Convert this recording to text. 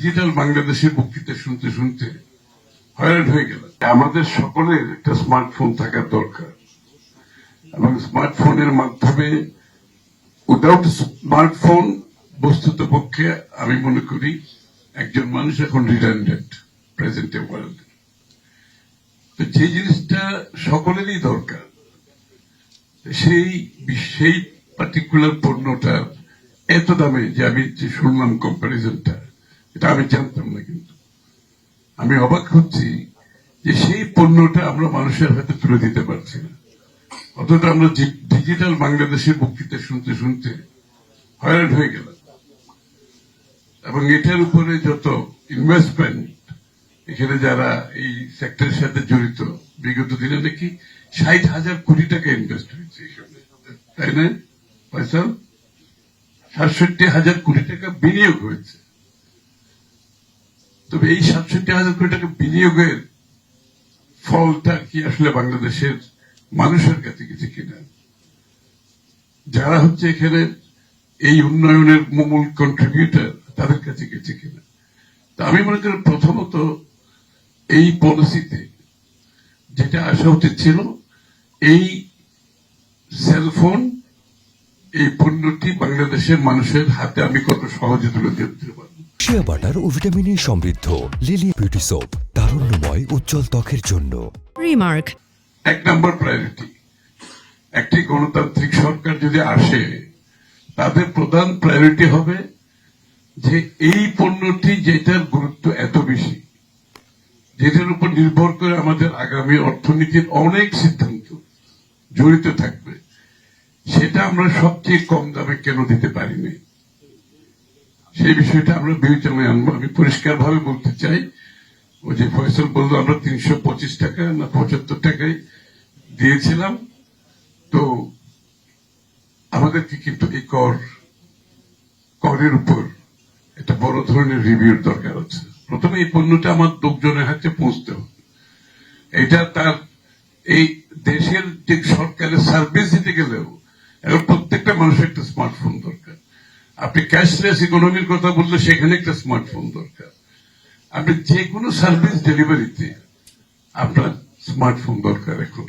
Digital বাংলাদেশের বক্তৃতা শুনতে শুনতে হয়রান হয়ে গেল। আমাদের সকলের একটা স্মার্টফোন থাকার দরকার। এবং স্মার্টফোনের মাধ্যমে উইদাউট স্মার্টফোন বস্তুত পক্ষে আমি মনে করি একজন মানুষ এখন রিডান্ডেন্ট প্রেজেন্ট ওয়ার্ল্ড তো যে জিনিসটা সকলেরই দরকার, সেই সেই পার্টিকুলার পণ্যটার এত দামে যে আমি যে শুনলাম কম্পারিজনটা এটা আমি জানতাম না কিন্তু। আমি অবাক হচ্ছি যে সেই পণ্যটা আমরা মানুষের হাতে তুলে দিতে পারছি না। অথচ আমরা ডিজিটাল বাংলাদেশের বক্তৃতা শুনতে শুনতে হয়রান হয়ে গেলাম। এবং এটার উপরে যত ইনভেস্টমেন্ট এখানে যারা এই সেক্টরের সাথে জড়িত, বিগত দিনে নাকি ষাট হাজার কোটি টাকা ইনভেস্ট হয়েছে তাই না? পয়সা সাতষট্টি হাজার কোটি টাকা বিনিয়োগ হয়েছে। তবে এই সাতষট্টি হাজার কোটি টাকা বিনিয়োগের ফলটা কি আসলে বাংলাদেশের মানুষের কাছে গেছে কিনা? যারা হচ্ছে এখানে এই উন্নয়নের মূল কন্ট্রিবিউটার তাদের কাছে গেছে কিনা? তা আমি মনে করি প্রথমত এই পলিসিতে যেটা আসা উচিত ছিল, এই সেলফোন এই পণ্যটি বাংলাদেশের মানুষের হাতে আমি কত সহজে তুলে দিতে পারব। শিয়া বাটার ও ভিটামিনে সমৃদ্ধ। লিলি বিউটি সোপ তারুণ্যময় উজ্জ্বল ত্বকের জন্য। Remark. এক নম্বর প্রায়োরিটি একটি গণতান্ত্রিক সরকার যদি আসে তাদের প্রধান প্রায়োরিটি হবে যে এই পণ্যটি যেটার গুরুত্ব এত বেশি যেটার উপর নির্ভর করে আমাদের আগামী অর্থনীতির অনেক সিদ্ধান্ত জড়িত থাকবে সেটা আমরা সবচেয়ে কম দামে কেন দিতে পারিনি সেই বিষয়টা আমরা বিবেচনায় আনব। আমি পরিষ্কার ভাবে বলতে চাই, ও যে ফয়সল বলল, আমরা তিনশো পঁচিশ টাকা না পঁচাত্তর টাকায় দিয়েছিলাম। তো আমাদেরকে কিন্তু এই কর, করের উপর একটা বড় ধরনের রিভিউর দরকার আছে। প্রথমে এই পণ্যটা আমার লোকজনের হাতে পৌঁছতে হবে। এটা তার, এই দেশের যে সরকারের সার্ভিস দিতে গেলেও এখন প্রত্যেকটা মানুষের একটা স্মার্টফোন দরকার। আপনি ক্যাশলেস ইকোনমির কথা বললে সেখানে একটা স্মার্টফোন দরকার। আপনি যে কোনো সার্ভিস ডেলিভারিতে আপনার স্মার্টফোন দরকার এখন।